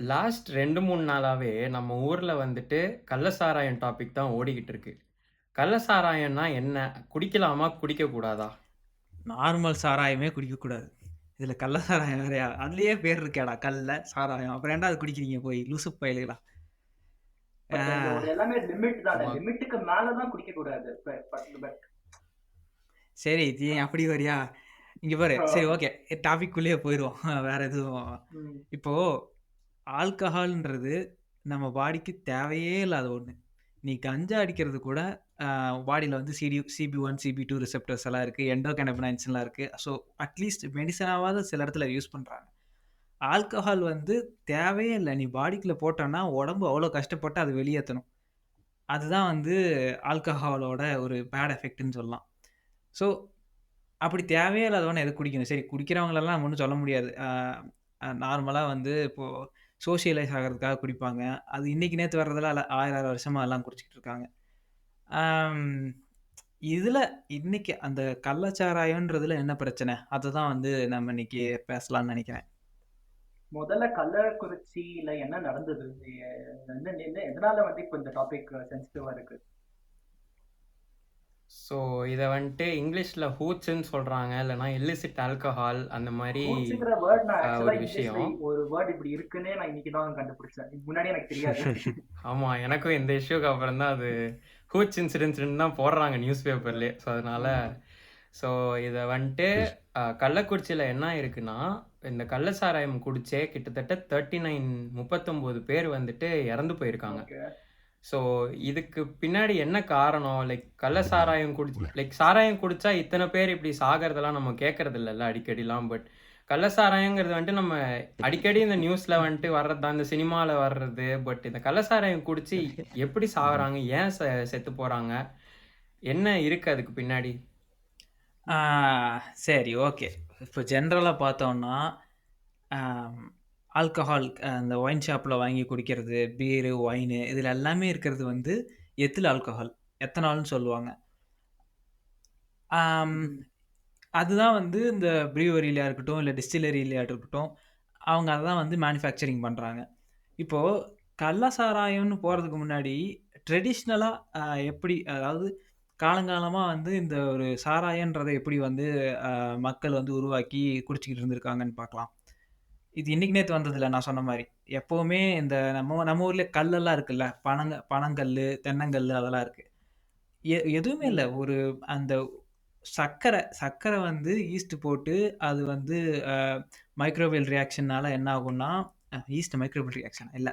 Last 2, 3 நாளாவே நம்ம ஊர்ல வந்துட்டு கள்ள சாராயம் டாபிக் தான் ஓடிக்கிட்டு இருக்கு. கள்ள சாராயம்னா என்ன? குடிக்கலாமா? குடிக்கக்கூடாதா? நார்மல் சாராயமே குடிக்கக்கூடாது. இதுல கள்ள சாராயம் வேறயா? அதுலயே பேர் இருக்கேடா கள்ள, சாராயம். அப்புறம் ஏன்டா அது குடிக்கிறீங்க போய் லூசு பயலுகளா? எல்லாமே லிமிட் தானே. லிமிட்டுக்கு மேல சரி, நீ அப்படி வரியா? இங்க பாரு. சரி ஓகே. டாபிக் குள்ளேயே போயிருவோம். வேற எதுவும் ம். இப்போ ஆல்கஹால்ன்றது நம்ம பாடிக்கு தேவையே இல்லாத ஒண்ணு. நீ கஞ்சா அடிக்கிறது கூட அ பாடியில வந்து சிடி சிபி1, சிபி2 ரிசெப்டர்ஸ் எல்லாம் இருக்கு. எண்டோகேனபினாய்ட்ஸ்லாம் இருக்கு. ஸோ அட்லீஸ்ட் மெடிசினாவாவது சில இடத்துல யூஸ் பண்றாங்க. ஆல்கஹால் வந்து தேவையே இல்ல. நீ பாடிக்குள்ள போட்டோன்னா, உடம்பு அவ்வளோ கஷ்டப்பட்டு அத வெளியேத்தணும். அதுதான் வந்து ஆல்கஹாலோட ஒரு பேட் எஃபெக்ட்ன்னு சொல்லலாம். ஸோ அப்படி தேவையே இல்லாதவன எதுக்கு குடிக்கணும்? சரி குடிக்கிறவங்களெல்லாம் நம்ம ஒண்ணும் சொல்ல முடியாது. நார்மலாக அ நார்மலா வந்து இப்போ சோஷியலைஸ் ஆகுறதுக்காக குடிப்பாங்க. அது இன்னைக்கு நேத்து வர்றதெல்லாம் இல்ல. 1000 1000 வருஷமா எல்லாம் குடிச்சுக்கிட்டு இருக்காங்க. இதில் இதுல இன்னைக்கு அந்த கள்ளச்சாராயம்ன்றதுல என்ன பிரச்சனை? அதுதான் வந்து நம்ம இன்னைக்கு பேசலாம்னு நெனைக்கிறேன். முதல்ல கள்ளக்குறிச்சியில என்ன நடந்தது? எ என்ன என்ன எதனால வந்து இப்ப இந்த டாபிக் சென்சிட்டிவா இருக்கு? ஸோ இத வந்துட்டு இங்கிலீஷ்ல ஹூட்ஸ்ன்னு சொல்றாங்க. இல்லன்னா இல்லிசிட் ஆல்கஹால் அந்த நான் ஆக்சுவலா ஒரு விஷயம். ஒரு வேர்ட் இப்படி இருக்குன்னே நான் இன்னைக்கு தான் கண்டுபிடிச்சேன். முன்னாடி எனக்கு தெரியாது. ஆமா. எனக்கும் இந்த இஷ்யூக்கு அப்புறம் தான் அது ஹூட்ஸ் இன்சிடென்ட்ஸ்ன்னு தான் போடுறாங்க நியூஸ் பேப்பர்லயே. ஸோ அதனால. ஸோ இத வந்துட்டு கள்ளக்குறிச்சியில என்ன இருக்குன்னா, இந்த கள்ள சாராயம் குடிச்சே கிட்டத்தட்ட 39 39 பேர் வந்துட்டு இறந்து போயிருக்காங்க. ஸோ இதுக்கு பின்னாடி என்ன காரணம்? லைக் கள்ள சாராயம் குடிச் லைக் சாராயம் குடிச்சா இத்தன பேர் இப்படி சாகறதெல்லாம் நம்ம கேட்கறது இல்லல்ல அடிக்கடிலாம். பட் கள்ள சாராயங்கிறது வந்துட்டு நம்ம அடிக்கடி இந்த நியூஸ்ல வந்துட்டு வர்றது தான். இந்த சினிமால வர்றது. பட் இந்த கள்ள சாராயம் குடிச்சு எப்படி சாகுறாங்க? ஏன் செ செத்து போறாங்க? என்ன இருக்கு அதுக்கு பின்னாடி? ஆ சரி ஓகே. இப்போ ஜென்ரலா பார்த்தோம்னா, அம் ஆல்கஹால் அந்த ஒயின் ஷாப்ல வாங்கி குடிக்கிறது, பீரு, ஒயினு இதில் எல்லாமே இருக்கிறது வந்து எத்தில் ஆல்கஹால். எத்தனால்ன்னு சொல்லுவாங்க. ஆம் அதுதான் வந்து இந்த ப்ரூவரிலயா இருக்கட்டும், இல்ல டிஸ்டில்லரிலயா இருக்கட்டும், அவங்க அததான் வந்து மேனுஃபேக்சரிங் பண்றாங்க. இப்போ கள்ள சாராயம்னு போறதுக்கு முன்னாடி ட்ரெடிஷ்னலா அ எப்படி அதாவது காலங்காலமா வந்து இந்த ஒரு சாராயம்ன்றத எப்படி வந்து அ மக்கள் வந்து உருவாக்கி குடிச்சுக்கிட்டு இருந்திருக்காங்கன்னு பார்க்கலாம். இது இன்னைக்கு நேத்து வந்ததில்ல நான் சொன்ன மாரி. எப்பவுமே இந்த நம்ம நம்ம ஊர்ல கல்லெல்லாம் இருக்குல்ல. பனங்க பனங்கல்லு, தென்னங்கல்லு அதெல்லாம் இருக்கு. எ எதுவுமே இல்ல. ஒரு அந்த சர்க்கரை சர்க்கரை வந்து ஈஸ்ட் போட்டு அது வந்து அ மைக்ரோவேவ் ரியாக்ஷன்னால என்ன ஆகும்னா, அ ஈஸ்ட் மைக்ரோவேல் ரியாக்ஷனா? இல்ல.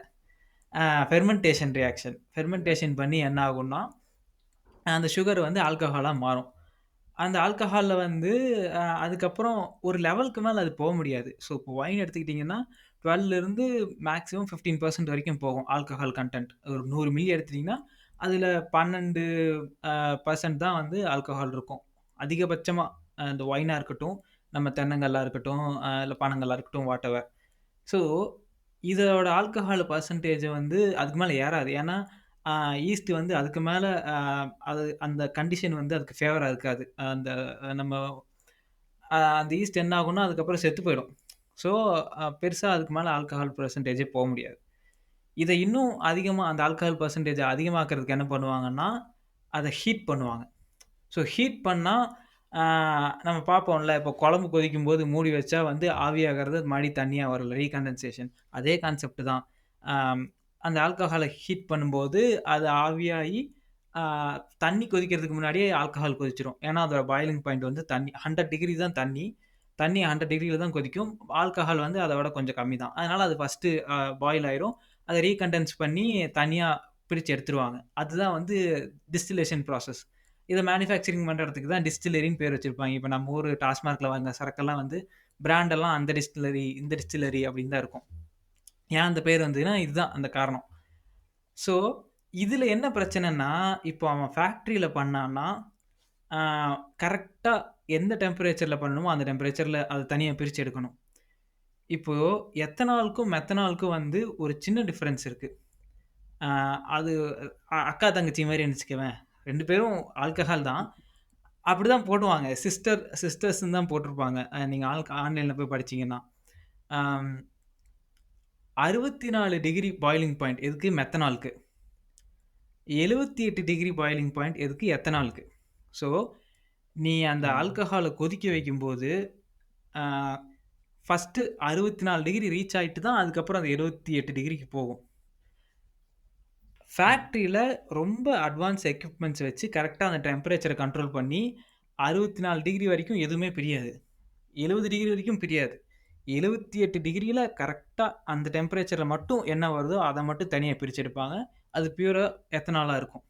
அ ஃபெர்மென்டேஷன் ரியாக்ஷன். ஃபெர்மென்டேஷன் பண்ணி என்ன ஆகும்னா, அந்த சுகர் வந்து ஆல்கஹாலா மாறும். அந்த ஆல்கஹால்ல வந்து அ அதுக்கப்புறம் ஒரு லெவலுக்கு மேல அது போ முடியாது. ஸோ இப்போ ஒயின் எடுத்துக்கிட்டீங்கன்னா, 12 இருந்து மேக்ஸிமம் 15% வரைக்கும் போகும். Alcohol content. ஒரு 100 மில்லி எடுத்துட்டீங்கன்னா, அதில் 12 அ தான் வந்து ஆல்கஹால் இருக்கும். அதிகபட்சமா அ இந்த ஒயினா இருக்கட்டும், நம்ம தென்னங்கல்லா இருக்கட்டும், அ இல்ல பனங்கல்லா இருக்கட்டும் எவர் ஸோ இதோட ஆல்கஹால் பெர்சென்டேஜ் வந்து அதுக்கு மேல ஏறாது. ஏன்னா, ஈஸ்ட் வந்து அதுக்கு மேல அ அது அந்த கண்டிஷன் வந்து அதுக்கு ஃபேவரா இருக்காது. அந்த நம்ம அ அந்த ஈஸ்ட் என்ன ஆகும்னா, அதுக்கப்புறம் செத்து போயிடும். ஸோ அ பெருசா அதுக்கு மேல ஆல்கஹால் பர்சன்டேஜே போ முடியாது. இத இன்னும் அதிகமா அந்த ஆல்கஹால் பெர்சென்டேஜ அதிகமாக்குறதுக்கு என்ன பண்ணுவாங்கன்னா, அத ஹீட் பண்ணுவாங்க. ஸோ ஹீட் பண்ணா, ஆ நம்ம பார்ப்போம்ல, இப்போ குழம்பு கொதிக்கும்போது மூடி வச்சா வந்து ஆவியாகிறது மறுபடியும் தண்ணியா வரும்ல, ரீகண்டன்சேஷன். அதே கான்செப்ட் தான். ஆம் அந்த ஆல்கஹால ஹீட் பண்ணும்போது, அது ஆவியாகி தண்ணி கொதிக்கிறதுக்கு முன்னாடியே ஆல்கஹால் கொதிச்சிடும் ஏன்னா, அதோட பாயிலிங் பாயிண்ட் வந்து தண்ணி 100 டிகிரி தான் தண்ணி. தண்ணி 100 டிகிரில தான் கொதிக்கும். ஆல்கஹால் வந்து அத விட கொஞ்சம் கம்மி தான். அதனால அது ஃபர்ஸ்ட்டு அ பாயில் ஆயிரும். அத ரீகண்டென்ஸ் பண்ணி தனியா பிரிச்சு எடுத்துருவாங்க. அதுதான் வந்து டிஸ்டிலேஷன் ப்ராசஸ். இத மேனுஃபேக்சரிங் பண்ணுறதுக்கு தான் டிஸ்டிலரின்னு பேர் வச்சிருப்பாங்க. இப்ப நம்ம ஊரு டாஸ்மார்க்கில் வாங்குன சரக்கெல்லாம் வந்து பிராண்ட் எல்லாம் அந்த டிஸ்டிலரி இந்த டிஸ்டிலரி அப்படின்னு தான் இருக்கும். ஏன் அந்த பேர் வந்ததுன்னா, இதுதான் அந்த காரணம். ஸோ, இதுல என்ன பிரச்சனைன்னா, இப்போ அவன் ஃபேக்ட்ரியில் பண்ணான்னா, ஆ கரெக்ட்டா எந்த டெம்பரேச்சர்ல பண்ணணுமோ, அந்த டெம்பரேச்சர்ல அத தனியா பிரிச்சு எடுக்கணும். இப்போ எத்தனாலுக்கும், மெத்தனாலுக்கும் வந்து ஒரு சின்ன டிஃபரன்ஸ் இருக்கு. ஆ அது அ அக்கா, தங்கச்சி மாரின்னு வச்சுக்கவேன். 2 பேரும் ஆல்கஹால் தான். அப்படிதான் போடுவாங்க. சிஸ்டர் சிஸ்டர்ஸ்ன்னு தான் போட்டிருப்பாங்க. அ நீங்க ஆல் ஆன்லைன்ல போய் படிச்சீங்கன்னா. ஆம். 64 டிகிரி பாயிலிங் பாயிண்ட் எதுக்கு? மெத்தனாலுக்கு. 78 டிகிரி பாயிலிங் பாயிண்ட் எதுக்கு? எத்தனாலுக்கு. ஸோ, நீ அந்த. ஆல்கஹால கொதிக்க வைக்கும்போது, ஆ ஃபர்ஸ்ட்டு 64 டிகிரி ரீச் ஆயிட்டு தான் அதுக்கப்புறம் அது 78 டிகிரிக்கு போகும். ஃபேக்ட்ரியில ரொம்ப அட்வான்ஸ் எக்யூப்மென்ட்ஸ் வச்சு கரெக்ட்டா அந்த டெம்பரேச்சர கண்ட்ரோல் பண்ணி 64 டிகிரி வரைக்கும் எதுவுமே பிரியாது. 70 டிகிரி வரைக்கும் பிரியாது. 78 டிகிரியில கரெக்ட்டா அந்த டெம்பரேச்சர்ல மட்டும் என்ன வருதோ, அத மட்டும் தனியா பிரிச்சு எடுப்பாங்க. அது பியூரா எத்தனாலா இருக்கும்.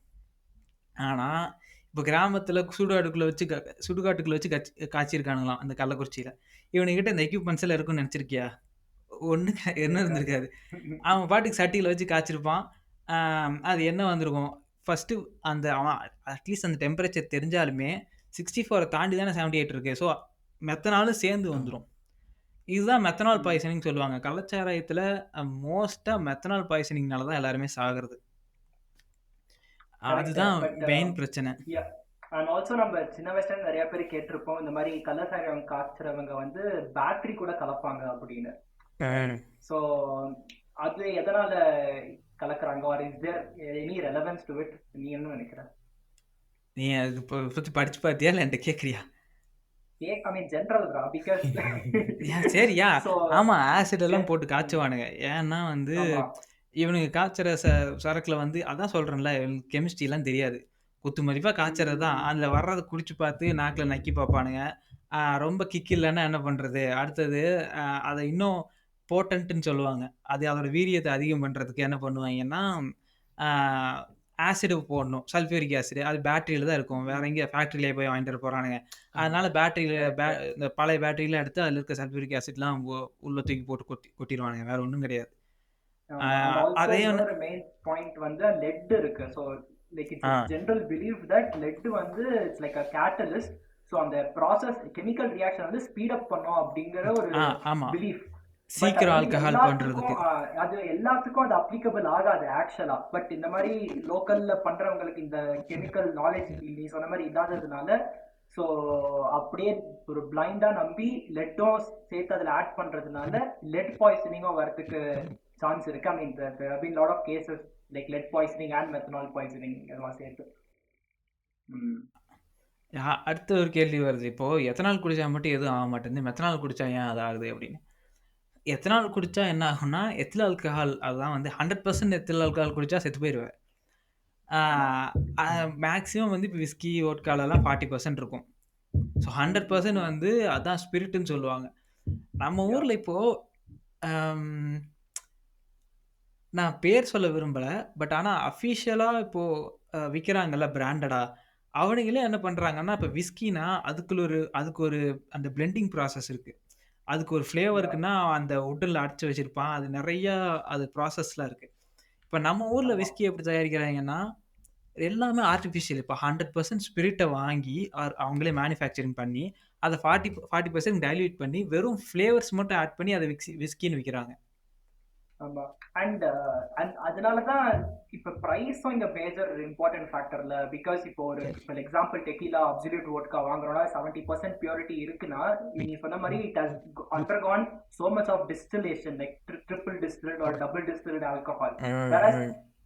ஆனா, இப்ப கிராமத்தில் சுடுகாட்டுக்குள்ள வச்சு க சுடுகாட்டுக்குள்ள வச்சு கச் காய்ச்சிருக்கானுங்களாம் அந்த கள்ளக்குறிச்சியில. இவனுங்கிட்ட இந்த எக்யூப்மெண்ட்ஸ் எல்லாம் இருக்கும்னு நெனச்சிருக்கியா? ஒண்ணு என்ன இருந்திருக்காது. அவன் பாட்டுக்கு சட்டியில வச்சு காய்ச்சிருப்பான். ஆ அது என்ன வந்திருக்கும். ஃபர்ஸ்ட்டு அந்த அவன் அட்லீஸ்ட் அந்த டெம்பரேச்சர் தெரிஞ்சாலுமே 64 தாண்டி தானே 78 இருக்கு. ஸோ, மெத்தனாலும் சேர்ந்து வந்துடும் வந்துரும். இதுதான் மெத்தனால் ம். பாய்சனிங்ன்னு சொல்லுவாங்க. கள்ளச்சாராயத்தில அ மோஸ்ட்டா மெத்தனால் பாய்சனிங்னால தான் எல்லாருமே சாகுறது. அதுதான் மெயின் பிரச்சனை. யா அண்ட் ஆல்சோ நம்ம சின்ன வயசுல நெறைய பேர் கேட்டிருப்போம். இந்த மாரி கள்ளச்சாராயம் காய்ச்சறவங்க வந்து பேட்டரி கூட கலப்பாங்க அப்படின்னு. ஸோ, அது எதனால கலக்குறாங்க? Are is there any relevance to it? நீ என்ன நெனைக்கிற? நீ அது ப பத்தி படிச்சு பார்த்தியா? இல்ல என்ட்ட கேட்கறியா? ஏ ஐ மீன் ஜெனரல்ரா பிகாஸ் ஏன் சரியா? ஆமா. ஆசிட் எல்லாம் போட்டு. காய்ச்சுவானுங்க. ஏன்னா வந்து ஆமா. இவனுங்க காய்ச்சற ச சரக்குல வந்து அதான் சொல்றேன்ல, இவனுக்கு கெமிஸ்ட்ரிலாம் தெரியாது. குத்து மதிப்பா காய்ச்சறது தான். அதுல வர்றத குடிச்சு பார்த்து நாக்குல நக்கி பார்ப்பானுங்க. ரொம்ப கிக் இல்லன்னா என்ன பண்றது? அடுத்தது அத இன்னும் போட்டன்ட்ன்னு சொல்லுவாங்க. அது அதோட வீரியத்த அதிகம் பண்றதுக்கு என்ன பண்ணுவாய்ங்கன்னா, ஆ ஆசிட் போடணும். Sulphuric acid. அது பேட்டரியில தான் இருக்கும். வேற ம். எங்க ஃபேக்டரியில போய் வாங்கிட்டு. ஆ. அதனால பேட்டரியில பே. இந்த பழைய பேட்டரிலாம் எடுத்து அதுல இருக்க சல்ஃபியூரிக் ஆசிட்லாம் உள்ள தூக்கி போட்டு கொட்டி கொட்டிருவானுங்க. வேற ஒண்ணும் கிடையாது. அதே இன்னொரு மெயின் பாயிண்ட் வந்து லெட் இருக்கு. So, like it's general believe that lead வந்து it's like a catalyst. So, அந்த ப்ராசஸ் கெமிக்கல் ரியாக்ஷன் வந்து ஸ்பீட் அப் பண்ணும் அப்படிங்கிற ஒரு. பிலீஃப். சீக்கிரம் ஆல்கஹால் எல்லாத்துக்கும் பண்றதுக்கு. அ அது எல்லாத்துக்கும் அது அப்ளிகபிள் ஆகாது ஆக்சுவலா. பட் இந்த மாரி லோக்கல்ல பண்றவங்களுக்கு இந்த கெமிக்கல் நாலேட்ஜ் நீ சொன்ன மாரி இல்லாததுனால, ஸோ அப்படியே ஒரு பிளைண்டா நம்பி லெட்டும் சேர்த்து அதுல ஆட் பண்றதுனால லெட் பாய்சனிங்கும் வரதுக்கு சான்ஸ் இருக்கு. I mean been lot of cases like lead poisoning and methanol poisoning எல்லாம் சேர்த்து. அடுத்த ஒரு கேள்வி வருது. இப்போ எத்தனால் குடிச்சா மட்டும் எதுவும் ஆக மாட்டேங்குது. மெத்தனால் குடிச்சா ஏன் அது ஆகுது அப்படின்னு. எத்தனால் குடிச்சா என்ன ஆகும்னா, எத்தில் ஆல்கஹால் அதுதான் வந்து 100% எத்தில் ஆல்கஹால் குடிச்சா செத்து. அ மேக்ஸிமம் வந்து இப்ப விஸ்கி, வோட்காலலாம் 40% இருக்கும். ஸோ ம். 100% வந்து அதான் ஸ்பிரிட்டுன்னு சொல்லுவாங்க. நம்ம. ஊர்ல இப்போ அம் நான் பேர் சொல்ல விரும்பல. பட் ஆனா அஃபிஷியலா இப்போ அ விக்கிறாங்கல்ல பிராண்டடா. அவனுங்களே என்ன பண்றாங்கன்னா, இப்ப விஸ்கினா அதுக்குள்ள ஒரு அதுக்கு ஒரு அந்த பிளெண்டிங் ப்ராசஸ் இருக்கு. அதுக்கு ஒரு ஃப்ளேவர் யா. இருக்குன்னா, அந்த வுட்ல அடைச்சு வச்சிருப்பான். அது நெறையா அது ப்ராசஸ்லாம் இருக்கு. இப்ப நம்ம ஊர்ல ஆமா. விஸ்கி எப்படி தயாரிக்கிறாங்கன்னா, எல்லாமே ஆர்டிஃபிஷியல். இப்ப 100% ஸ்பிரிட்ட வாங்கி ஆர் அவங்களே மேனுஃபேக்சரிங் பண்ணி, அத 40 40% டைல்யூட் பண்ணி வெறும் ஃப்ளேவர்ஸ் மட்டும் ஆட் பண்ணி அத விக்ஸி விஸ்கின்னு விக்கிறாங்க. ஆமா. அண்ட் அண்ட் அதனால தான் இப்ப பிரைஸும் இங்க மேஜர் இம்பார்ட்டன்ட் ஃபேக்டர்ல. பிகாஸ் இப்போ ஒரு for example tequila, absolute vodka வாங்குறோம்னா 70% purity இருக்குன்னா, நீ சொன்ன மாரி it has undergone so much of distillation like tri triple distilled or double distilled alcohol. Whereas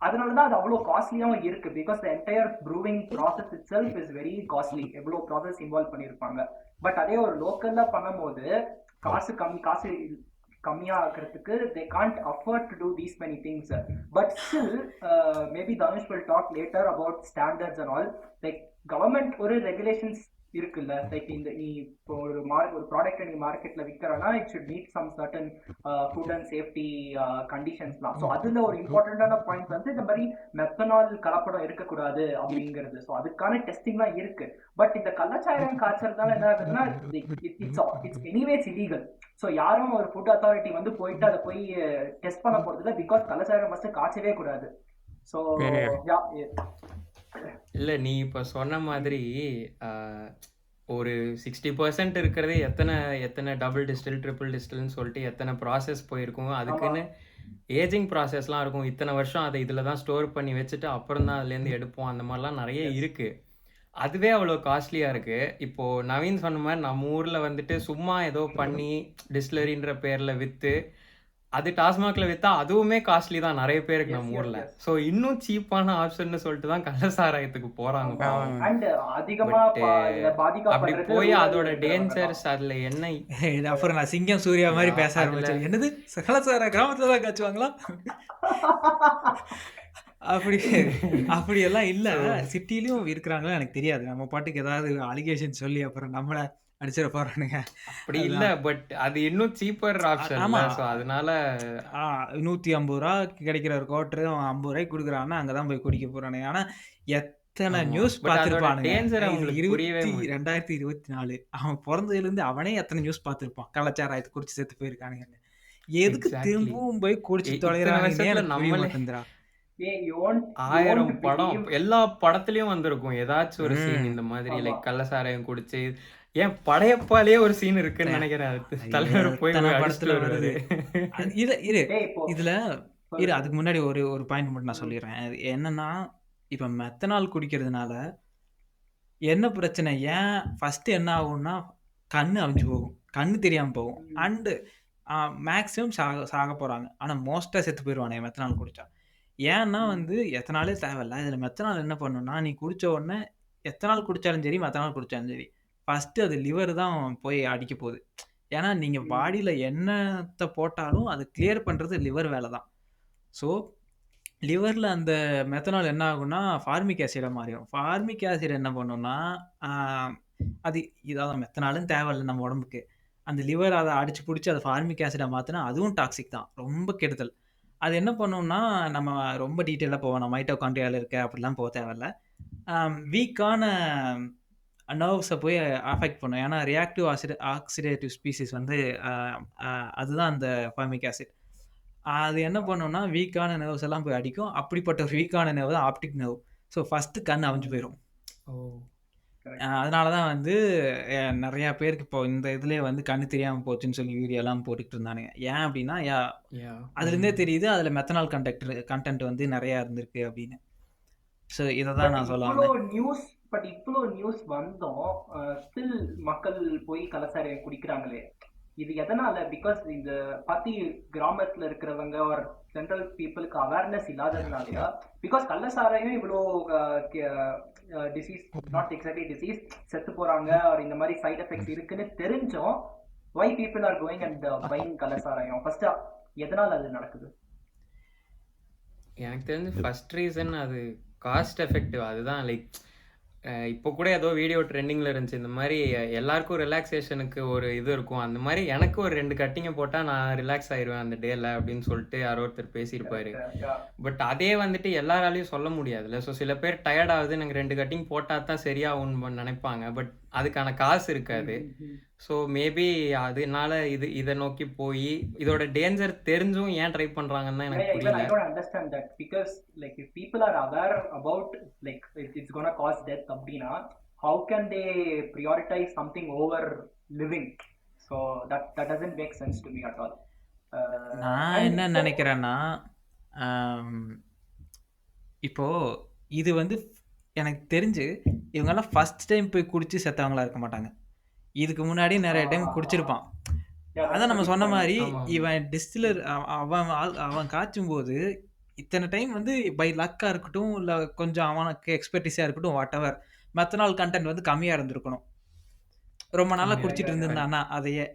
அதனால தான் அது அவ்வளோ காஸ்ட்லியாவும் இருக்கு. Because the entire brewing process itself is very costly. எவ்வளோ ப்ராசஸ் இன்வால்வ் பண்ணியிருப்பாங்க. பட் அதே ஒரு லோக்கல்ல பண்ணும்போது காசு கம்மி காசு கம்மியா ஆக்குறதுக்கு they can't afford to do these many things. But still uh, maybe Dhanush will talk later about standards and all. Like government ஒரு ரெகுலேஷன்ஸ் இருக்குல்ல. லைக் இந்த நீ இப்போ ஒரு மார்க் ஒரு ப்ராடக்ட்ட நீ மார்க்கெட்ல விக்கிறன்னா, it should meet some certain food and safety கண்டிஷன்ஸ்லாம். So அதுல ஒரு இம்பார்ட்டன்டான பாயிண்ட் வந்து இந்த மாரி மெத்தனால் கலப்படம் இருக்கக்கூடாது அப்படிங்கிறது. ஸோ அதுக்கான டெஸ்டிங்லாம் இருக்கு. பட் இந்த கள்ளச்சாராயம் காய்ச்சறதால என்ன ஆகுதுன்னா, it it's it's anyways illegal. So யாரும் ஒரு ஃபுட் அத்தாரிட்டி வந்து போயிட்டு அத போய் டெஸ்ட் பண்ண போறதில்ல. பிகாஸ் கள்ளச்சாராயம் ஃபர்ஸ்ட் காய்ச்சவே கூடாது. ஸோ யா இல்ல நீ இப்ப சொன்ன மாதிரி ஒரு 60% இருக்கிறது எத்தன எத்தன டபுள் டிஸ்டில், ட்ரிபிள் டிஸ்டில்ன்னு சொல்லிட்டு எத்தன ப்ராசஸ் போயிருக்கும். அதுக்குன்னு ஏஜிங் ப்ராசஸ்லாம் இருக்கும். இத்தன வருஷம் அத இதுல தான் ஸ்டோர் பண்ணி வச்சுட்டு அப்புறம் தான் அதுலேருந்து எடுப்போம். அந்த மாரிலாம் நெறைய எஸ். இருக்கு. அதுவே அவ்வளோ காஸ்ட்லியா இருக்கு. இப்போ நவீன் சொன்ன மாரி நம்ம ஊர்ல வந்துட்டு சும்மா ஏதோ பண்ணி டிஸ்டிலரின்ற பேர்ல வித்து, அது டாஸ்மாக்ல வித்தா அதுவுமே காஸ்ட்லி தான் நிறைய பேருக்கு நம்ம ஊர்ல. சோ இன்னும் சீப்பான ஆப்ஷன் சொல்லிட்டு தான் கள்ள சாராயத்துக்கு போறாங்க அப்படி போய் அதோட. டேஞ்சர்ஸ் அதுல என்ன அப்புறம் நான் சிங்கம் சூர்யா மாதிரி பேச ஆரம்பிச்சேன். என்னது? கலாச்சார கிராமத்துல தான் காய்ச்சுவாங்களா? அப்படி அப்படியெல்லாம் இல்ல. சிட்டிலயும் இருக்கிறாங்களா எனக்கு தெரியாது. நம்ம பாட்டுக்கு ஏதாவது அலிகேஷன் சொல்லி அப்புறம் நம்மள அடிச்சிட போறானுங்க அப்படி இல்ல பட் அது இன்னும் சீப்பர் ஆப்ஷன் ஆமா. சோ அதனால நூத்தி ஐம்பது ரூபா கிடைக்கிற ஒரு கோட்டரு அவன் ஐம்பது ரூபாய்க்கு கொடுக்குறான்னா அங்கதான் போய் குடிக்க போறானுங்க ஆனா எத்தனை. நியூஸ் பார்த்திருப்பானுங்க இருபத்தி. ரெண்டாயிரத்தி இருபத்தி நாலு அவன் பிறந்ததுல இருந்து அவனே எத்தனை நியூஸ் பார்த்திருப்பான் கள்ளச்சாராயத்தை குடிச்சு செத்து போயிருக்கானுங்க எதுக்கு. திரும்பவும் போய் குடிச்சு புரிய நம்மளே- ஆயிரம் படம் எல்லா படத்துலயும் வந்திருக்கும் ஏதாச்சும் ஒரு சீன். இந்த மாதிரி. லைக் கள்ளசாராயம் குடிச்சு ஏன் படையப்பாலேயே ஒரு சீன் இருக்குன்னு நினைக்கிறேன் தலைவர் போய் படத்துல வருவாரு. அது இரு இதுல இரு அதுக்கு முன்னாடி ஒரு ஒரு பாயிண்ட் மட்டும் நான் சொல்லிடுறேன். என்னன்னா இப்ப மெத்தனால் குடிக்கிறதுனால என்ன பிரச்சனை? ஏன் ஃபர்ஸ்ட் என்ன ஆகும்னா கண்ணு அவிஞ்சு போகும். கண்ணு தெரியாம போகும். அண்டு மேக்ஸிமம் சாக சாக போறாங்க. ஆனா மோஸ்டா செத்து போயிடுவானே மெத்தனால் குடிச்சா. ஏன்னா வந்து எத்தனாலே தேவையில்ல. இதுல மெத்தனால் என்ன பண்ணும்னா நீ குடிச்ச உடனே எத்தனால் குடிச்சாலும் சரி மெத்தனால் குடிச்சாலும் சரி ஃபர்ஸ்ட் அது லிவர் தான் போய் அடிக்க போகுது. ஏன்னா நீங்க ம். பாடியில என்னத்தை போட்டாலும் அது கிளியர் பண்றது லிவர் வேலை தான். ஸோ லிவரில் அந்த மெத்தனால் என்ன ஆகும்னா ஃபார்மிக் ஆசிடாக மாறிடும். ஃபார்மிக் ஆசிட் என்ன பண்ணும்னா அது இதாவது மெத்தனாலும் தேவையில்லை நம்ம உடம்புக்கு. அந்த லிவர் அதை அடிச்சு பிடிச்சி அதை ஃபார்மிக் ஆசிடாக மாற்றினா அதுவும் டாக்ஸிக் தான். ரொம்ப கெடுதல். அது என்ன பண்ணும்னா நம்ம ரொம்ப டீட்டெயிலாக போவோம். மைட்டோகாண்ட்ரியாவில் இருக்க அப்படிலாம் போக தேவையில்ல. வீக்கான நர்வ்ஸை போய் அஃபெக்ட் பண்ணும். ஏன்னா ரியாக்டிவ் ஆசிட் ஆக்சிடேட்டிவ் ஸ்பீசிஸ் வந்து அதுதான் அந்த ஃபார்மிக் ஆசிட் அது என்ன பண்ணும்னா வீக்கான நர்வ்ஸ் எல்லாம் போய் அடிக்கும். அப்படிப்பட்ட ஒரு வீக்கான நர்வ் தான் ஆப்டிக் நர்வ் ஸோ ஃபஸ்ட்டு கண் அவிஞ்சு போயிடும் ஓ அதனால தான் வந்து அஹ், நிறையா பேருக்கு இப்போ இந்த இதுலேயே வந்து கண்ணு தெரியாமல் போச்சுன்னு சொல்லி வீடியோலாம் போட்டுக்கிட்டு இருந்தானுங்க. ஏன் அப்படின்னா யா. அதுலேருந்தே தெரியுது அதில் மெத்தனால் கண்டக்ட் கண்டென்ட் வந்து நிறையா இருந்திருக்கு அப்படின்னு. ஸோ இதை தான் நான் சொல்ல இவ்வளோ வந்தேன். நியூஸ் பட் இவ்வளோ நியூஸ் வந்தோம் ஸ்டில் மக்கள் போய் கலசாரையை குடிக்கிறாங்களே. இது எதனால? பிகாஸ் இந்த பத்தி கிராமத்துல இருக்கிறவங்க ஒரு சென்ட்ரல் பீப்புளுக்கு அவேர்னஸ் இல்லாததுனாலயா? பிகாஸ் கள்ளசாரையும் இவ்வளோ டிசீஸ் நாட் எக்ஸாக்ட்லி டிசீஸ் செத்து போறாங்க or இந்த மாதிரி சைடு எஃபெக்ட்ஸ் இருக்குன்னு தெரிஞ்சும். Why people are going and buying கள்ளசாராயம் first எதனால அது நடக்குது? எனக்கு தெரிஞ்சு ஃபர்ஸ்ட் ரீசன் அது காஸ்ட் எஃபெக்டிவ் அதுதான் லைக் இப்போ கூட ஏதோ வீடியோ ட்ரெண்டிங்கில் இருந்துச்சு. இந்த மாதிரி எல்லாருக்கும் ரிலாக்ஸேஷனுக்கு ஒரு இது இருக்கும். அந்த மாதிரி எனக்கு ஒரு ரெண்டு கட்டிங்கை போட்டால் நான் ரிலாக்ஸ் ஆயிடுவேன் அந்த டேல அப்படின்னு சொல்லிட்டு யாரோ ஒருத்தர் பேசியிருப்பாரு. பட் அதே வந்துட்டு எல்லாராலையும் சொல்ல முடியாதுல்ல. ஸோ சில பேர் டயர்ட் ஆகுது எனக்கு ரெண்டு கட்டிங் போட்டால் தான் சரியாகும்னு நினைப்பாங்க. பட் அதுக்கான காசு இருக்காது ஸோ மேபி அதனால இது இதை நோக்கி போய் இதோட டேஞ்சர் தெரிஞ்சும் ஏன் ட்ரை பண்ணுறாங்கன்னு தான் எனக்கு புரியல don't understand that because like if people are aware about like it, it's gonna cause death அப்படின்னா how can they prioritize something over living so that that doesn't make sense to me at all uh, நான் என்ன நினைக்கிறேன்னா இப்போ இது வந்து எனக்கு தெரிஞ்சு இவங்கெல்லாம் ஃபர்ஸ்ட் டைம் போய் குடிச்சு செத்தவங்களா இருக்க மாட்டாங்க இதுக்கு முன்னாடி நிறைய டைம் குடிச்சிருப்பான் அதான் நம்ம சொன்ன. மாதிரி. இவன் டிஸ்டிலர் அவன் அவன் காய்ச்சும் போது இத்தனை டைம் வந்து பை லக்கா இருக்கட்டும் இல்ல கொஞ்சம் அவனுக்கு எக்ஸ்பர்டிஸா இருக்கட்டும் வாட் எவர் மெத்தனால் கண்டென்ட் வந்து கம்மியா இருந்திருக்கணும் ரொம்ப நாளா கம்மியா குடிச்சிட்டு. இருந்திருந்தானா அதையே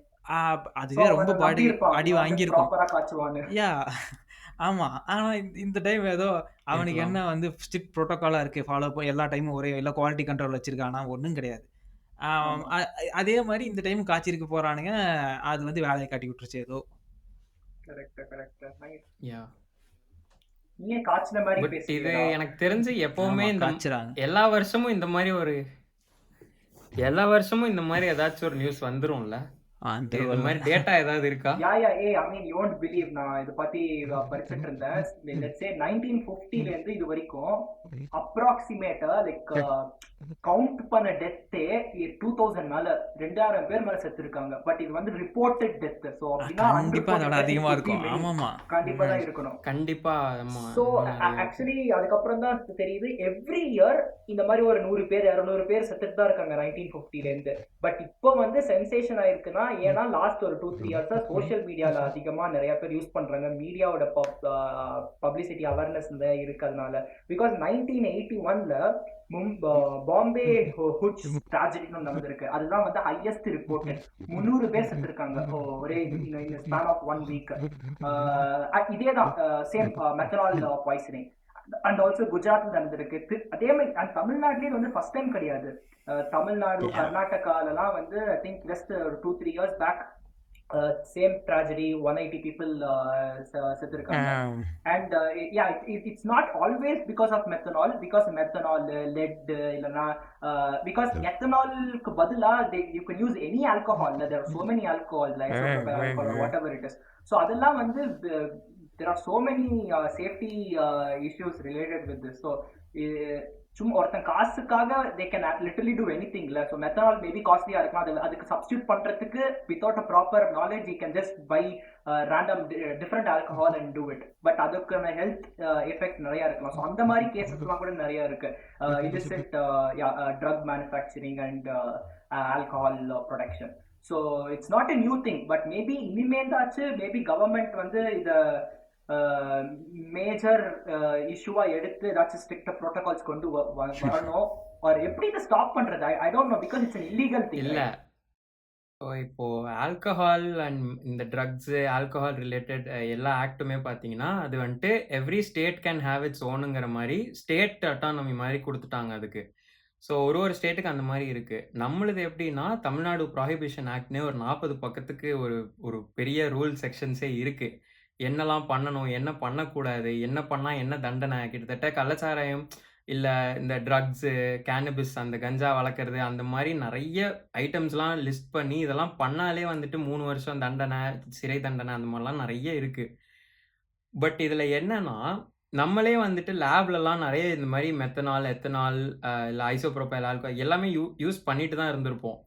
அதுவே ரொம்ப பாடி. அடி வாங்கியிருக்கும் proper ஆ காய்ச்சுவான்னு. யா ஆமா. ஆனா இந்த- இந்த டைம் ஏதோ அவனுக்கு இருக்கலாம். என்ன வந்து ஸ்ட்ரிக்ட் ப்ரோட்டோகாலா இருக்கு ஃபாலோ பண்ணி எல்லா டைமும் ஒரே எல்லா குவாலிட்டி கண்ட்ரோல் வச்சிருக்கானா? ஒன்றும் கிடையாது. ஆம், அ- அதே மாதிரி இந்த டைம் காய்ச்சிருக்கு போறானுங்க அது வந்து வேலையை காட்டி விட்டுருச்சு ஏதோ. யா காய்ச்சின மாதிரி பட் இது? எனக்கு தெரிஞ்சு எப்பவுமே ஆமா, இந்த காய்ச்சுறாங்க எல்லா வருஷமும் இந்த மாதிரி ஒரு எல்லா வருஷமும் இந்த மாதிரி ஏதாச்சும் ஒரு நியூஸ் வந்துரும்ல? மாதிரி டேட்டா ஏதாவது இருக்கா? Yeah, hey, I mean, you won't believe நான் இதை பத்தி படிச்சிட்டு இருந்தேன் let's say 1950 ல இருந்து இது வரைக்கும் அப்ராக்சிமேட்டா லைக் கவுண்ட் பண்ண டெத்தே டூ தௌசண்ட் மேல ரெண்டாயிரம் பேர் மேல செத்து இருக்காங்க பட் இது வந்து ரிப்போர்ட்டட் டெத் சோ அப்படின்னா கண்டிப்பா அதோட அதிகமா இருக்கும். ஆமாமா. கண்டிப்பா தான் இருக்கணும். கண்டிப்பா நிறைய ஆக்சுவலி அதுக்கப்புறம் தான் தெரியுது. எவ்ரி இயர் இந்த மாதிரி ஒரு நூறு பேர் இரநூறு பேர் செத்துட்டு தான் இருக்காங்க நைன்டீன் ஃபிஃப்டில இருந்து. பட் இப்போ வந்து சென்சேஷன் ஆயிருக்குன்னா ஏன்னா லாஸ்ட் ஒரு டூ த்ரீ இயர்ஸா சோஷியல் மீடியால அதிகமா நிறைய பேர் யூஸ் பண்றாங்க. மீடியாவோட பப்ளிசிட்டி அவேர்னஸ் இருக்கிறதுனால. பிகாஸ் நைன்டீன் எயிட்டி ஒன்ல பாம்பே ஹுட்ஸ் ட்ராஜடின்னு நடந்திருக்கு. அதுதான் வந்து ஹையஸ்ட் ரிப்போர்ட்டட் முந்நூறு பேர் செத்துருக்காங்க. ஒரே இந்த ஸ்பேன் ஆஃப் ஒன் வீக் இதே தான் same methanol poisoning and also குஜராத்ல நடந்திருக்கு. அதே மாதிரி அண்ட் தமிழ்நாட்டிலேயே வந்து ஃபர்ஸ்ட் டைம் கிடையாது. தமிழ்நாடு கர்நாடகாலலாம் வந்து ஐ திங்க் ஜஸ்ட் ஒரு two three years back same tragedy one eighty people செத்துருக்காங்க and yeah it's not always because of methanol because methanol let இல்லைன்னா பிகாஸ் எத்தனாலுக்கு பதிலா you can use any alcohol there so many alcohol whatever it is so அதெல்லாம் வந்து there are so many safety issues related with this so சும்மா ஒருத்தன் காசுக்காக they can literally do any thing இல்லை so methanol maybe காஸ்ட்லியா இருக்கலாம் அது அதுக்கு சப்ஸ்டியூட் பண்றதுக்கு without a proper knowledge you can just buy random different alcohol and do it but அதுக்கான ஹெல்த் எஃபெக்ட் நிறைய இருக்கலாம். ஸோ அந்த மாதிரி கேசஸ்லாம் கூட நிறைய இருக்கு. Illicit drug manufacturing and alcohol production so it's not a new thing but maybe இனிமேந்தாச்சும் maybe government வந்து இதை மேஜர் இஷ்யூவா எடுத்து ஏதாச்சும் ஸ்ட்ரிக்ட் ப்ரோட்டோகால்ஸ் கொண்டு வரணும். Or எப்படி இதை ஸ்டாப் பண்றது? I don't know because it's illegal thing இல்ல. இப்போ ஆல்கஹால் அண்ட் இந்த ட்ரக்ஸ் ஆல்கஹால் ரிலேட்டட் எல்லா ஆக்ட்டுமே பார்த்தீங்கன்னா அது வந்துட்டு every state can have its ஓனுங்கிற மாதிரி ஸ்டேட் அட்டானமி மாதிரி கொடுத்துட்டாங்க அதுக்கு. ஸோ ஒரு ஒரு ஸ்டேட்டுக்கு அந்த மாதிரி இருக்கு. நம்மளுது எப்படின்னா தமிழ்நாடு ப்ராஹிபிஷன் ஆக்ட்னே ஒரு நாற்பது பக்கத்துக்கு ஒரு ஒரு பெரிய ரூல் செக்ஷன்ஸே இருக்கு. என்னெல்லாம் பண்ணணும் என்ன பண்ணக்கூடாது என்ன பண்ணால் என்ன தண்டனை? கிட்டத்தட்ட கள்ளச்சாராயம் இல்லை இந்த ட்ரக்ஸு கேனபிஸ் அந்த கஞ்சா வளர்க்குறது அந்த மாதிரி நிறைய ஐட்டம்ஸ்லாம் லிஸ்ட் பண்ணி இதெல்லாம் பண்ணாலே வந்துட்டு மூணு வருஷம் தண்டனை சிறை தண்டனை அந்த மாதிரிலாம் நிறைய இருக்குது பட் இதில் என்னன்னா நம்மளே வந்துட்டு லேப்லலாம் நிறைய இந்த மாதிரி மெத்தனால் எத்தனால் இல்லை ஐசோப்ரோபைல் ஆல்கோ எல்லாமே யூ யூஸ் பண்ணிட்டு தான் இருந்திருப்போம்.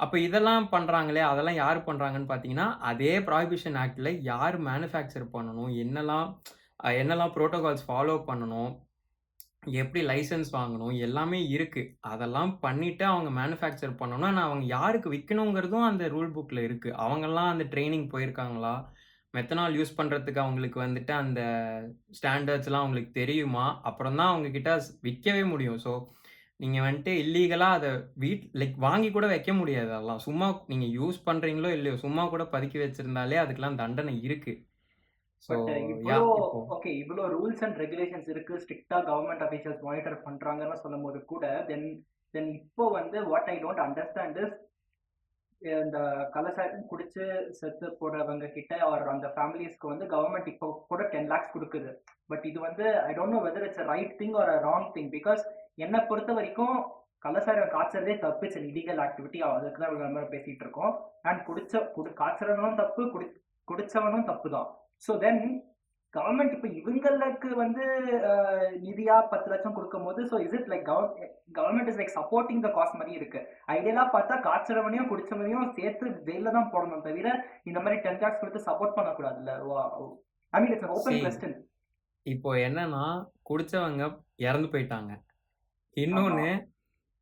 அப்போ இதெல்லாம் பண்ணுறாங்களே அதெல்லாம் யார் பண்ணுறாங்கன்னு பார்த்தீங்கன்னா அதே ப்ராஹிபிஷன் ஆக்டில் யார் மேனுஃபேக்சர் பண்ணணும் என்னெல்லாம் என்னெல்லாம் ப்ரோட்டோகால்ஸ் ஃபாலோ பண்ணணும் எப்படி லைசன்ஸ் வாங்கணும் எல்லாமே இருக்குது அதெல்லாம் பண்ணிவிட்டு அவங்க மேனுஃபேக்சர் பண்ணணும் ஆனால் அவங்க யாருக்கு விற்கணுங்கிறதும் அந்த ரூல் புக்கில் இருக்குது அவங்கெல்லாம் அந்த ட்ரைனிங் போயிருக்காங்களா? மெத்தனால் யூஸ் பண்ணுறதுக்கு அவங்களுக்கு வந்துட்டு அந்த ஸ்டாண்டர்ட்ஸ்லாம் அவங்களுக்கு தெரியுமா? அப்புறம் தான் அவங்கக்கிட்ட விற்கவே முடியும். ஸோ நீங்கள் வந்துட்டு இல்லீகலாக அதை வீட் லைக் வாங்கி கூட வைக்க முடியாது அதெல்லாம். சும்மா நீங்கள் யூஸ் பண்ணுறீங்களோ இல்லையோ சும்மா கூட பதுக்கி வச்சிருந்தாலே அதுக்கெல்லாம் தண்டனை இருக்கு. ஸோ ஓகே இவ்வளோ ரூல்ஸ் அண்ட் ரெகுலேஷன்ஸ் இருக்கு. ஸ்ட்ரிக்டா கவர்மெண்ட் அஃபீஷியல்ஸ் மானிட்டர் பண்றாங்கன்னு சொல்லும் போது கூட தென் தென் இப்போ வந்து what I don't understand is இந்த கலசாயம் குடிச்சு செத்து போடுறவங்க கிட்ட ஆர் அந்த ஃபேமிலிஸ்க்கு வந்து கவர்மெண்ட் இப்போ கூட டென் லேக்ஸ் கொடுக்குது. பட் இது வந்து I don't know whether it's right thing or wrong thing because என்னை பொறுத்த வரைக்கும் கலசாரம் காய்ச்சறதே தப்பு. இட்ஸ் லீகல் ஆக்டிவிட்டி அதுக்கு தான் நம்ம பேசிட்டு இருக்கோம். அண்ட் குடிச்ச குடி காய்ச்சறவனும் தப்பு. குடி குடிச்சவனும் தப்பு தான் ஸோ தென் கவர்மெண்ட் இப்போ இவங்களுக்கு வந்து நிதியா பத்து லட்சம் கொடுக்கும் போது so is it like government is like supporting the cost மாதிரி இருக்கு. ஐடியலா பார்த்தா காய்ச்சறவனையும் குடிச்சவனையும் சேர்த்து ஜெயில தான் போடணும் தவிர இந்த மாதிரி டென் லேக்ஸ் கொடுத்து support பண்ணக்கூடாதுல்ல. I mean it's open question இப்போ என்னன்னா குடிச்சவங்க இறந்து போயிட்டாங்க. ஆமா. இன்னொன்று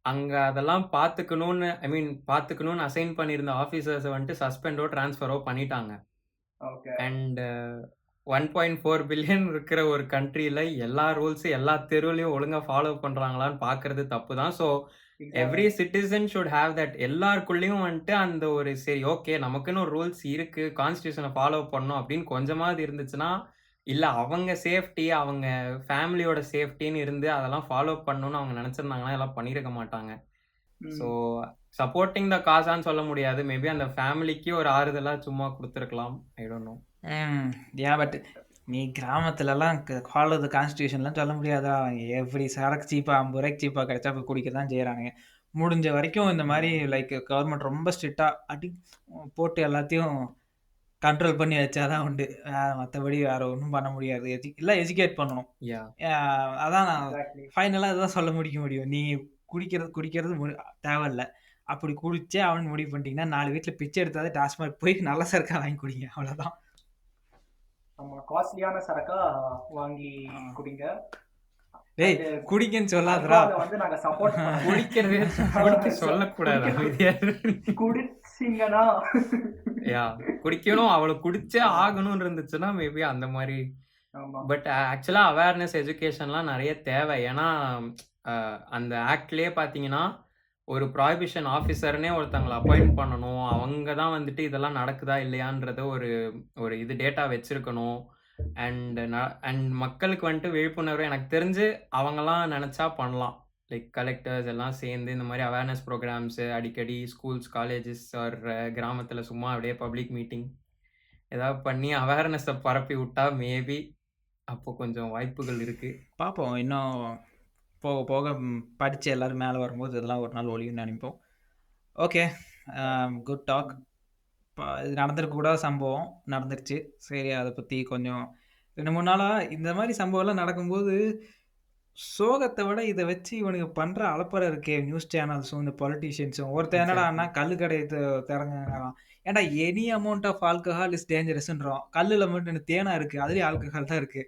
அங்கே அதெல்லாம் பார்த்துக்கணும்னு ஐ மீன் பார்த்துக்கணும்னு அசைன் பண்ணியிருந்த ஆஃபீஸர்ஸை வந்துட்டு சஸ்பெண்டோ ட்ரான்ஸ்ஃபரோ பண்ணிட்டாங்க. Okay. And one point four billion இருக்கிற ஒரு கண்ட்ரியில் எல்லா ரூல்ஸும் எல்லா தெருவுலையும் ஒழுங்காக ஃபாலோ பண்ணுறாங்களான்னு பார்க்கறது தப்பு தான். So every exactly citizen should have that. எல்லாருக்குள்ளேயும் வந்துட்டு அந்த ஒரு சரி ஓகே நமக்குன்னு ஒரு ரூல்ஸ் இருக்கு கான்ஸ்டியூஷனை ஃபாலோ பண்ணணும் அப்படின்னு கொஞ்சமாவது இருந்துச்சுன்னா இல்லை அவங்க சேஃப்டி அவங்க ஃபேமிலியோட சேஃப்டின்னு இருந்து அதெல்லாம் ஃபாலோ பண்ணணும்னு அவங்க நினச்சிருந்தாங்கன்னா எல்லாம் பண்ணியிருக்க மாட்டாங்க. ஸோ சப்போர்ட்டிங் த காசான்னு சொல்ல முடியாது. மேபி அந்த ஃபேமிலிக்கு ஒரு ஆறுதலாக சும்மா கொடுத்துருக்கலாம். I don't know. Ya but நீ கிராமத்துலலாம் ஃபாலோ த கான்ஸ்டியூஷன்லாம் சொல்ல முடியாதா? எவ்ரி சரக்கு சீப்பாக ஐம்பது ரூபாய்க்கு சீப்பாக கிடைச்சா போய் குடிக்க தான் செய்கிறானுங்க முடிஞ்ச வரைக்கும் இந்த மாதிரி லைக் கவர்மெண்ட் ரொம்ப ஸ்ட்ரிக்டாக அடி போட்டு எல்லாத்தையும் கண்ட்ரோல் பண்ணி வச்சாதான் உண்டு மற்றபடி வேறு ஒன்றும் பண்ண முடியாது எஜு இல்லை எஜுகேட் பண்ணணும் யா அஹ் அதான் நான் எக்ஸாக்ட்லி ஃபைனலாக அதுதான் சொல்ல முடிக்க முடியும் நீ குடிக்கிறது குடிக்கிறது மு தேவையில்ல. அப்படி குடிச்சே ஆகணும்னு முடிவு பண்ணிட்டீங்கன்னா, 4 வீட்ல பிச்சை எடுத்தாவது டாஸ்மாக் போய் நல்ல சரக்கா வாங்கி குடிங்க. அவ்வளோதான். ஆமா. காஸ்ட்லியான சரக்கா வாங்கி. குடிங்க. டேய் அது குடிங்கன்னு சொல்லாதடா. அல்கோஹால வந்து நாங்க சப்போர்ட் பண்ணல. குடிக்கிறதே குடிக்க சொல்லக்கூடாது. அமைதியா இரு. குடிச்சீங்கன்னா யா குடிக்கணும் அவ்வளோ குடிச்சே ஆகணும்னு இருந்துச்சுன்னா மேபி அந்த மாதிரி. பட் ஆக்சுவலா அவேர்னஸ் எஜுகேஷன்லாம் நிறைய தேவை. ஏன்னா அந்த ஆக்ட்லயே பார்த்தீங்கன்னா, ஒரு ப்ராஹிபிஷன் ஆஃபீசர்னே ஒருத்தங்கள அப்பாயிண்ட் பண்ணணும். அவங்க தான் வந்துட்டு இதெல்லாம் நடக்குதா இல்லையான்றத ஒரு ஒரு இது டேட்டா வச்சிருக்கணும். அண்ட் அண்ட் மக்களுக்கு வந்துட்டு விழிப்புணர்வு எனக்கு தெரிஞ்சு அவங்கலாம் நெனச்சா பண்ணலாம். லைக் கலெக்டர்ஸ் எல்லாம் சேர்ந்து இந்த மாதிரி அவேர்னஸ் ப்ரோக்ராம்ஸு அடிக்கடி ஸ்கூல்ஸ், காலேஜஸ் ஆர் கிராமத்தில் சும்மா அப்படியே பப்ளிக் மீட்டிங் ஏதாவது பண்ணி அவேர்னஸை பரப்பி விட்டா மேபி அப்போ கொஞ்சம் வாய்ப்புகள் இருக்குது பார்ப்போம். இன்னும் போக போக படித்து எல்லோரும் மேலே வரும்போது இதெல்லாம் ஒரு நாள் ஒழியும்னு நினைப்போம் ஓகே. Good talk. ப இது நடந்துருக்கக்கூடாத சம்பவம். நடந்துருச்சு. சரி அதை பற்றி கொஞ்சம் ரெண்டு மூணு நாளாக இந்த மாதிரி சம்பவம்லாம் நடக்கும்போது, சோகத்த விட இத வச்சு இவனுங்க பண்ற அலப்பறை இருக்கே நியூஸ் சேனல்ஸும், இந்த பொலிட்டீஷியன்ஸும். ஒருத்தன் என்னடான்னா எக்ஸாக்ட்லி. கள்ளு கடைய த. ஏன்டா any amount of alcohol is டேஞ்சரஸ்ன்றோம். கல்லுல மட்டும் என்ன தேனா இருக்கு. அதுலயும் ஆல்கஹால் தான் இருக்கு.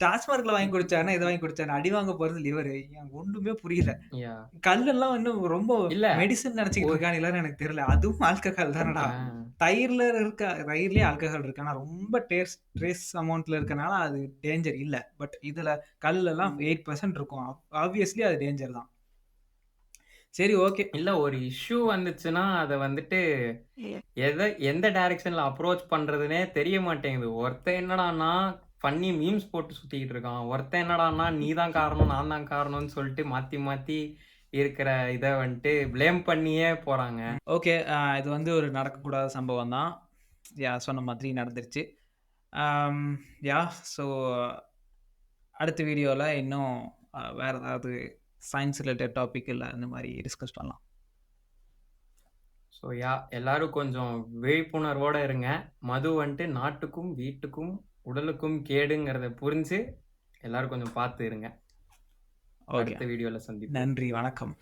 டாஸ்மார்க்ல வாங்கி குடிச்சான்னா, இத வாங்கி குடிச்சான்னா, அடி வாங்க போறது லிவரு. ஒண்ணுமே புரியல. கல்லெல்லாம் இன்னும் ரொம்ப இல்ல. மெடிசின் நெனச்சுக்கிட்டு ஒரு இருக்கானுங்களான்னு எனக்கு தெரியல. அதுவும் ஆல்கஹால் தானடா. தயிர்ல இருக்க தயிர்லயே ஆல்கஹால் இருக்கு. ஆனா ரொம்ப டேஸ்ட் ட்ரேஸ் அமௌண்ட்ல இருக்கனால அது டேஞ்சர் இல்ல. பட் இதுல கல்லுலலாம் ம். 8% இருக்கும். ஆப் ஆப்வியஸ்லி அது டேஞ்சர் தான். சரி ஓகே. இல்ல ஒரு இஷ்யூ வந்துச்சுன்னா, அத வந்துட்டு எத எந்த டைரக்ஷன்ல அப்ரோச் பண்றதுன்னே தெரிய மாட்டேங்குது. ஒருத்தன் என்னடான்னா, ஃபன்னி மீம்ஸ் போட்டு சுத்திக்கிட்டு இருக்கான். ஒருத்தன் என்னடான்னா, நீ தான் காரணம், நான் தான் காரணம்னு சொல்லிட்டு மாத்தி மாத்தி இருக்கிற இத வந்துட்டு ப்ளேம் பண்ணியே போறாங்க. ஓகே. இது வந்து ஒரு நடக்கக்கூடாத சம்பவம் தான். யா சொன்ன மாதிரி நடந்துருச்சு. யா ஸோ அடுத்த வீடியோல இன்னும் வேற ஏதாவது சயன்ஸ் ரிலேட்டட் டாபிக் இல்ல இந்த மாரி டிஸ்கஸ் பண்ணலாம். ஸோ யா எல்லாரும் கொஞ்சம் விழிப்புணர்வோட இருங்க. மது வந்துட்டு நாட்டுக்கும், வீட்டுக்கும், உடலுக்கும் கேடுங்கிறத புரிஞ்சு எல்லாரும் கொஞ்சம் பார்த்து இருங்க. ஓகே. அடுத்த வீடியோல சந்திப்போம். நன்றி. வணக்கம்.